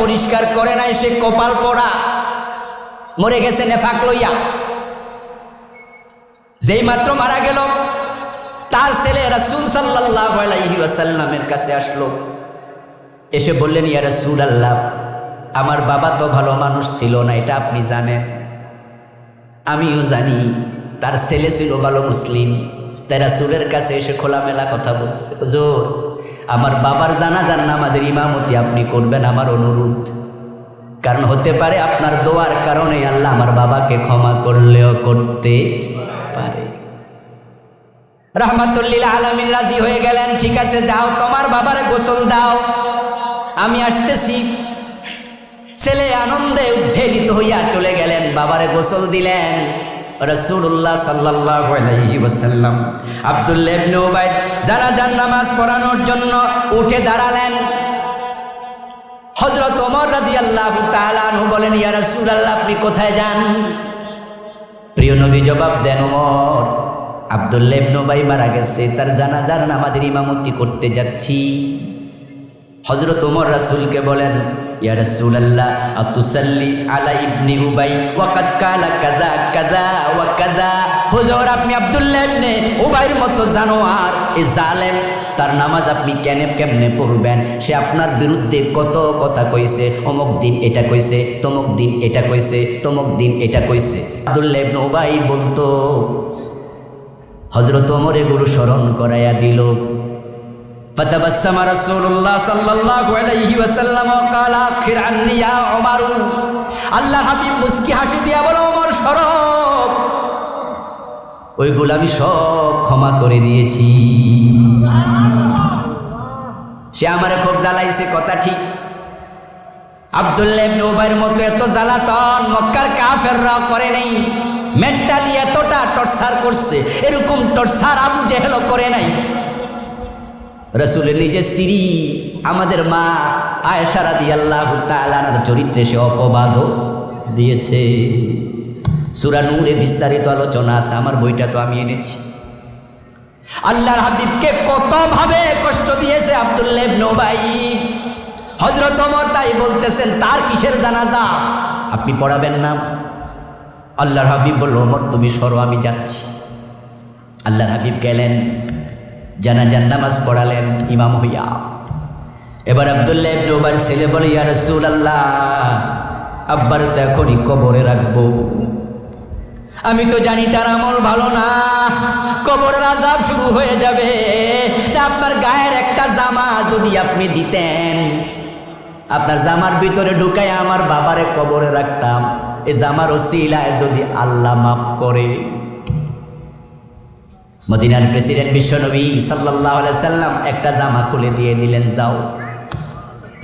পরিষ্কার করে নাই, সে কপাল পড়া। মরে গেছে নেফাক লইয়া। যেই মাত্র মারা গেল, তার ছেলে রাসুল সাল্লাহ কাছে আসলো। এসে বললেন, ইয়া রাসূল আল্লাহ আমার বাবা তো ভালো মানুষ ছিল না, এটা আপনি জানেন? আমিও জানি, তার ছেলে ছিল ভালো মুসলিম। তাই রাসূলের কাছে এসে খোলামেলা কথা বলছে। হুজুর আমার বাবার জানাজার নামাজের ইমামতি আপনি করবেন আমার অনুরোধ। কারণ হতে পারে আপনার দোয়ার কারণে আল্লাহ আমার বাবাকে ক্ষমা করলেও করতে পারে। রহমাতুল্লিল আলমিন রাজি হয়ে গেলেন, ঠিক আছে, যাও, তোমার বাবার গোসল দাও। আমি আসতেছি। ছেলে আনন্দে উদ্ভেলিত হইয়া চলে গেলেন, বাবারে গোসল দিলেন। রসুল্লাহ সাল্লাহ উবাইদ জানাজার নামাজ পড়ানোর জন্য উঠে দাঁড়ালেন হজরত অমর রাদি আল্লাহ তালু বলেন ইয়ারা সুর আল্লাহ আপনি কোথায় যান? প্রিয় নবী জবাব দেন, ওমর, আব্দুল্লাহ ইবনে মারা গেছে, তার জানাজার নামাজের ইমামতি করতে যাচ্ছি। হজরত ওমর রাসুলকে বলেন, ইয়া রাসূলুল্লাহ, আতুসাল্লি আলা ইবনি উবাই ওয়াকাদ কালা কাদা কাদা ওয়া হুজুর, আপনি আব্দুল্লাহ ইবনে উবাইর মতো জানোয়ার, এ জালেম। তার নামাজ আপনি কেন কেমনে পড়বেন? সে আপনার বিরুদ্ধে কত কথা কইছে? অমুক দিন এটা কইছে, তমুক দিন এটা কইছে, তমুক দিন এটা কইছে। আব্দুল্লাহ ইবনে উবাই বলতো হজরত ওমর এগুলো স্মরণ করাইয়া দিল। فتبسم رسول الله صلى الله عليه وسلم وقال اخر عني يا عمر আল্লাহ হাবিব মুস্কি হাসি দিয়া বলো ওমর সরব ওইগুলো আমি সব ক্ষমা করে দিয়েছি সে আমারে খুব জ্বালাইছে কথা ঠিক আব্দুল্লাহ ইবনে উবাইর মতো এত জ্বালাতন মক্কার কাফেররাও করে নেই মেন্টালি এতটা টর্চার করছে এরকম টর্চার আবু জেহেলও করে নাই রসুলের নিজের স্ত্রী, আমাদের মা আয়েশারা দিয়ে আল্লাহ তালার চরিত্রে সে অপবাদ দিয়েছে। সুরা নূরে বিস্তারিত আলোচনা আছে, আমার বইটা তো আমি এনেছি। আল্লাহর হাবিবকে কতভাবে কষ্ট দিয়েছে আব্দুল্লাহ নোবাই হজরত অমর তাই বলতেছেন, তার কিসের জানাজা? আপনি পড়াবেন না? আল্লাহর হাবিব বলল, ওমর, তুমি সরো, আমি যাচ্ছি। আল্লাহর হাবিব গেলেন। জানাজান নামাজ পড়ালেন ইমাম হইয়া। এবার আবদুল্লাহ ছেলে বলে, ইয়া আল্লাহ আব্বার তো এখনই কবরে রাখব। আমি তো জানি তার আমল ভালো না, কবরের আজাব শুরু হয়ে যাবে। তা আপনার গায়ের একটা জামা যদি আপনি দিতেন, আপনার জামার ভিতরে ঢুকাই আমার বাবারে কবরে রাখতাম। এ জামার ওসিলায় যদি আল্লাহ মাফ করে মদিনার প্রেসিডেন্ট বিশ্বনবী সাল্লাহ সাল্লাম একটা জামা খুলে দিয়ে দিলেন, যাও।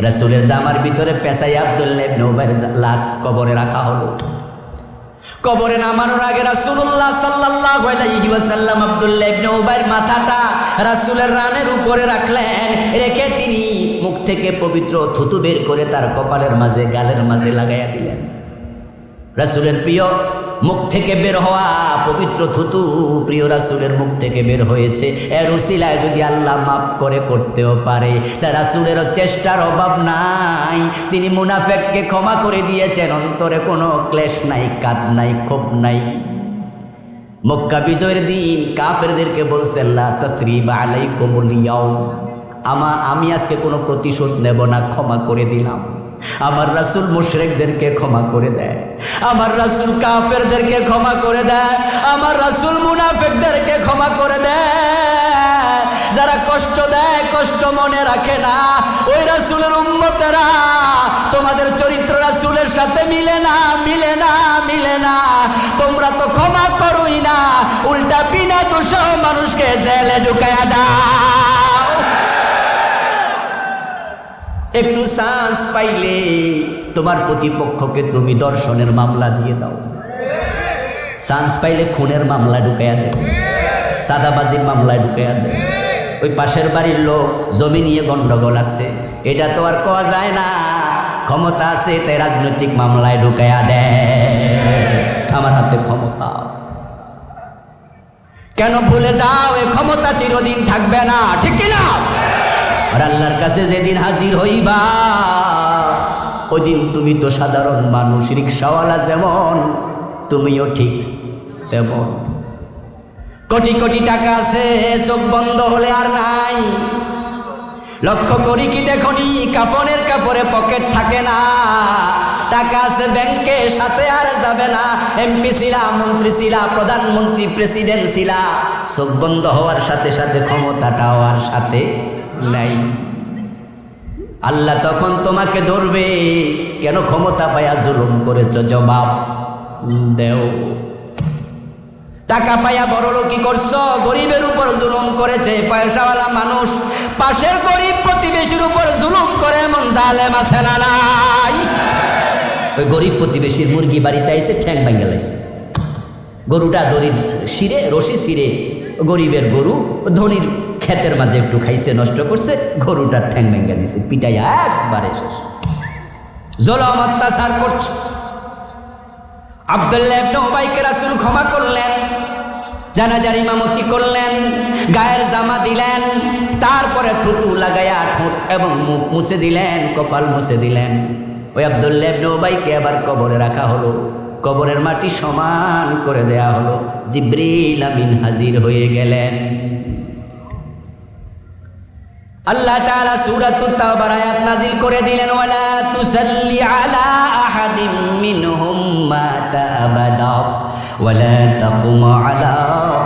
রাসুলের জামার ভিতরে পেশাই আবদুল্লাহ নৌবের লাশ কবরে রাখা হলো। কবরে নামানোর আগে রাসুল্লাহ সাল্লাহ সাল্লাম আবদুল্লাহ নৌবাইয়ের মাথাটা রাসুলের রানের উপরে রাখলেন, রেখে তিনি মুখ থেকে পবিত্র থুতু বের করে তার কপালের মাঝে, গালের মাঝে লাগাইয়া দিলেন। রাসুলের প্রিয় মুখ থেকে বের হওয়া পবিত্র থুতু প্রিয় রাসুলের মুখ থেকে বের হয়েছে। এর উসিলায় যদি আল্লাহ মাফ করে করতেও পারে, তা রাসুলেরও চেষ্টার অভাব নাই। তিনি মুনাফেককে ক্ষমা করে দিয়েছেন, অন্তরে কোনো ক্লেশ নাই, কাদ নাই, ক্ষোভ নাই। মক্কা বিজয়ের দিন কাফেরদেরকে বলছে আল্লাহ তসরিব আলাই কমলিয়াও আমা, আমি আজকে কোনো প্রতিশোধ নেব না, ক্ষমা করে দিলাম। আমার রাসুল মুশরেকদেরকে ক্ষমা করে দেয়। আমার রাসুল কাফেরদেরকে ক্ষমা করে দেয়। আমার রাসুল মুনাফেকদেরকে ক্ষমা করে দেয়। যারা কষ্ট দেয়, কষ্ট মনে রাখে না। ওই রাসুলের উম্মতেরা তোমাদের চরিত্র রাসুলের সাথে মিলে না মিলে না মিলে না। তোমরা তো ক্ষমা করোই না। উল্টা বিনা দোষ মানুষকে জেলে ঢুকায়া দাও। একটু চান্স পাইলে তোমার প্রতিপক্ষকে তুমি দর্শনের মামলা দিয়ে দাও। চান্স পাইলে খুনের মামলা ঢুকাইয়া দেয় সাদাবাজির মামলায় ঢুকাইয়া দেয় ওই পাশের বাড়ির লোক জমি নিয়ে গন্ডগোল আছে। এটা তো আর কওয়া যায় না। ক্ষমতা আছে তাই রাজনৈতিক মামলায় ঢুকাইয়া দেয় আমার হাতে ক্ষমতা। কেন ভুলে যাও, এ ক্ষমতা চিরদিন থাকবে না, ঠিক কিনা? আর আল্লাহর কাছে যেদিন হাজির হইবা ওই দিন তুমি তো সাধারণ মানুষ, রিক্সাওয়ালা যেমন, তুমিও ঠিক তেমন। কোটি কোটি টাকা আছে, চোখ বন্ধ হলে আর নাই। লক্ষ্য করি কি দেখনি, কাপড়ের কাপড়ে পকেট থাকে না। টাকা আছে ব্যাংকে, সাথে আর যাবে না। এমপি ছিলা মন্ত্রী ছিলা প্রধানমন্ত্রী, প্রেসিডেন্ট ছিলা চোখ বন্ধ হওয়ার সাথে সাথে ক্ষমতাটা হওয়ার সাথে নাই। আল্লাহ তখন তোমাকে ধরবে। কেন ক্ষমতা পায়া জুলুম করেছ? জবাব দেও। টাকা পাইয়া বড় লোকই করছ, গরিবের উপর জুলুম করেছে, পয়সাওয়ালা মানুষ। পাশের গরিব প্রতিবেশীর উপর জুলুম করে, এমন জালেম আছে না নাই? ওই গরিব প্রতিবেশীর মুরগি বাড়িতে আইসে ঠ্যাং ভাঙ্গে লাইছে। গরুটা দড়ির শিরে, রশি শিরে গরিবের গরু ধনির ক্ষেতের মাঝে একটু খাইছে, নষ্ট করছে, গরুটার ঠ্যাং ভেঙ্গে দিছে পিটাই একবারে শেষ। জলম অত্যাচার করছে। আবদুল্লাহ উবাইকে রাসূল ক্ষমা করলেন, জানাজার ইমামতি করলেন, গায়ের জামা দিলেন, তারপরে থুতু লাগাইয়া ঠোঁট এবং মুখ মুছে দিলেন, কপাল মুছে দিলেন। ওই আবদুল্লাহ উবাইকে আবার কবরে রাখা হলো। কবরের মাটি সমান করে দেয়া হলো। জিব্রিল আমিন হাজির হয়ে গেলেন। আল্লাহ তাআলা সূরাতুত তাওবার আয়াত নাজিল করে দিলেন, ওয়ালা তুসাল্লি আলা আহাদিম মিনহুম মাতা আবাদা ওয়ালা তাকুম আলা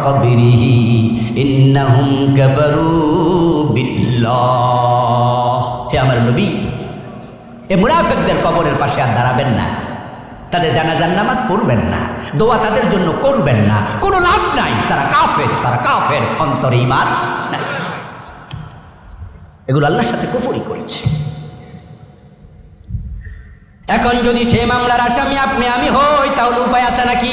কবরিহি ইন্নাহুম কাফারু বিল্লাহ। হে আমার নবী, এ মুনাফিকদের কবরের পাশে আর দাঁড়াবেন না। তাদের জানাজার নামাজ পড়বেন না, দোয়া তাদের জন্য করবেন না। কোনো লাভ নাই, তারা কাফের তারা কাফের অন্তরে ইমান এগুলো আল্লাহর সাথে কুফরি করেছে। এখন যদি সে মামলার আসামি আপনি, আমি হই, তাহলে উপায় আছে নাকি?